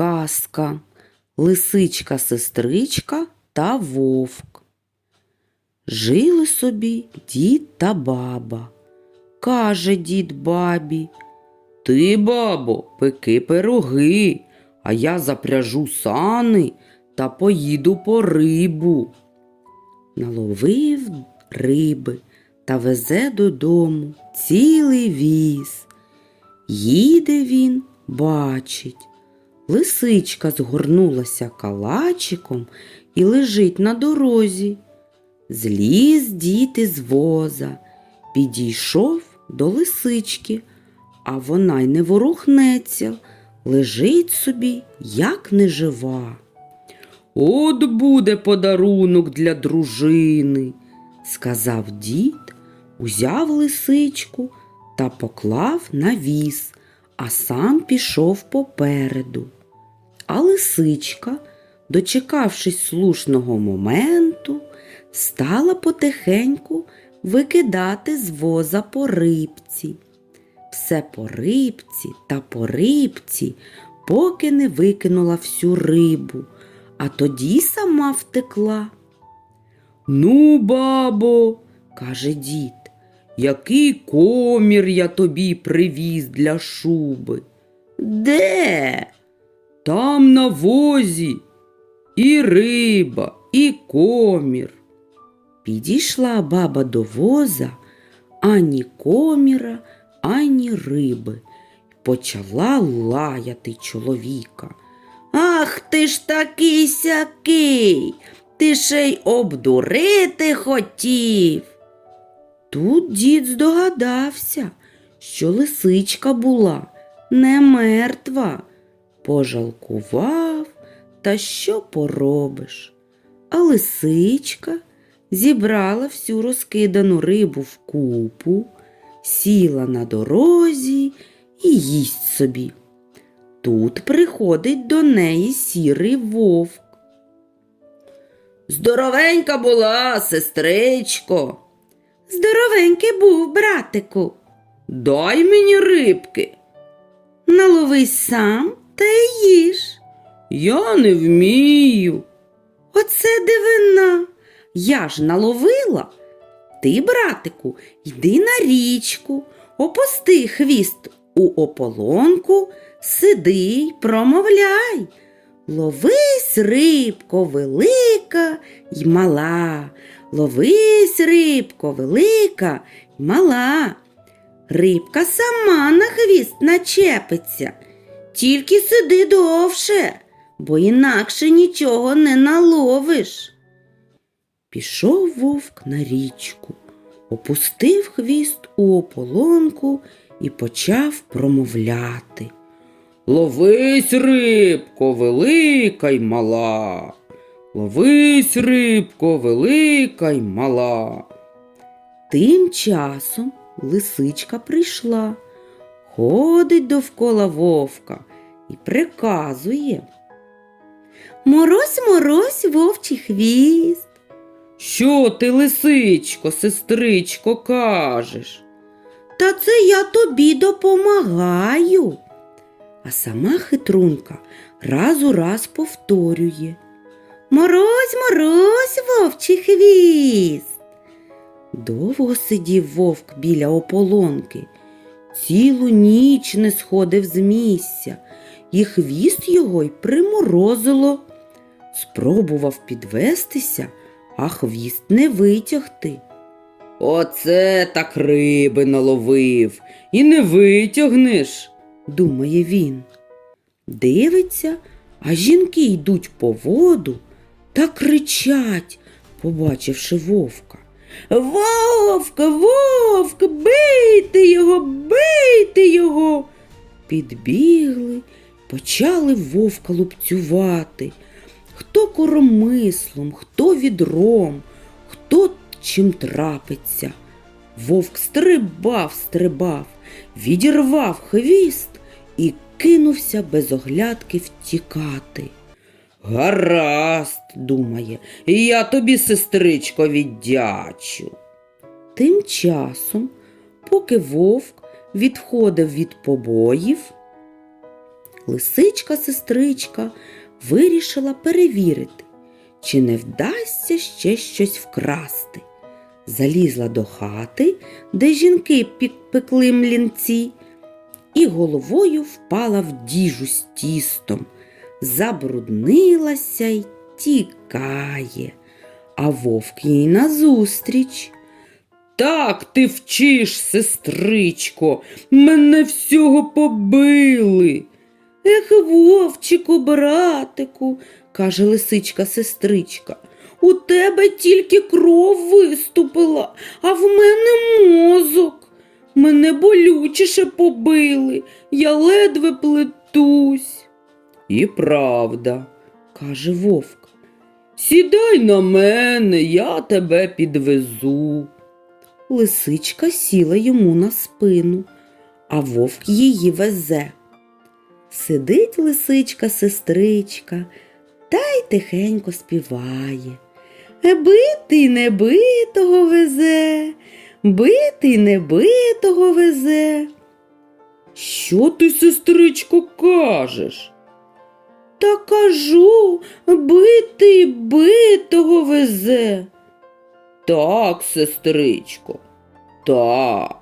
казка Лисичка, сестричка та вовк. Жили собі дід та баба. Каже дід бабі. Ти, бабо, пеки пироги, а я запряжу сани та поїду по рибу. Наловив риби та везе додому цілий віз. Їде він, бачить. Лисичка згорнулася калачиком і лежить на дорозі. Зліз дід із воза, підійшов до лисички, а вона й не ворухнеться, лежить собі, як нежива. От буде подарунок для дружини, сказав дід, узяв лисичку та поклав на віз, а сам пішов попереду. А лисичка, дочекавшись слушного моменту, стала потихеньку викидати з воза по рибці. Все по рибці та по рибці, поки не викинула всю рибу, а тоді сама втекла. Ну, бабо, каже дід, який комір я тобі привіз для шуби. Де? Там на возі і риба, і комір. Підійшла баба до воза, ані коміра, ані риби. Почала лаяти чоловіка. Ах ти ж такий сякий, ти ще й обдурити хотів. Тут дід здогадався, що лисичка була не мертва, пожалкував, та що поробиш. А лисичка зібрала всю розкидану рибу в купу, сіла на дорозі і їсть собі. Тут приходить до неї сірий вовк. Здоровенька була, сестричко. Здоровенький був, братику. Дай мені рибки. Наловись сам та й їж. Я не вмію. Оце дивина. Я ж наловила. Ти, братику, йди на річку, опусти хвіст у ополонку, сиди й промовляй. Ловись, рибко, велика й мала, ловись, рибко, велика й мала. Рибка сама на хвіст начепиться, тільки сиди довше, бо інакше нічого не наловиш. Пішов вовк на річку, опустив хвіст у ополонку і почав промовляти. Ловись, рибко, велика й мала. Ловись, рибко, велика й мала. Тим часом лисичка прийшла, ходить довкола вовка і приказує. Морозь, морозь, вовчий хвіст. Що ти, лисичко, сестричко, кажеш? Та це я тобі допомагаю. А сама хитрунка раз у раз повторює Морозь, морозь, вовчий хвіст. Довго сидів вовк біля ополонки, цілу ніч не сходив з місця, і хвіст його й приморозило. Спробував підвестися, а хвіст не витягти. Оце так риби наловив і не витягнеш, думає він. Дивиться, а жінки йдуть по воду та кричать, побачивши вовка. Вовк, вовк, бийте його, бийте його. Підбігли, почали вовка лупцювати. Хто коромислом, хто відром, хто чим трапиться. Вовк стрибав, стрибав, відірвав хвіст і кинувся без оглядки втікати. Гаразд, думає, я тобі, сестричко, віддячу. Тим часом, поки вовк відходив від побоїв, Лисичка сестричка вирішила перевірити, чи не вдасться ще щось вкрасти. Залізла до хати, де жінки пекли млінці, і головою впала в діжу з тістом, забруднилася й тікає, а вовк їй назустріч. Так ти вчиш, сестричко, мене всього побили. Ех, вовчику, братику, каже лисичка сестричка, у тебе тільки кров виступила, а в мене мозок. Мене болючіше побили, я ледве плетусь. І правда, каже вовк. Сідай на мене, я тебе підвезу. Лисичка сіла йому на спину, а вовк її везе. Сидить лисичка сестричка та й тихенько співає. «Е, Битий небитого везе, битий небитого везе. Що ти, сестричко, кажеш? Та кажу, битий битого везе. Так, сестричко, так.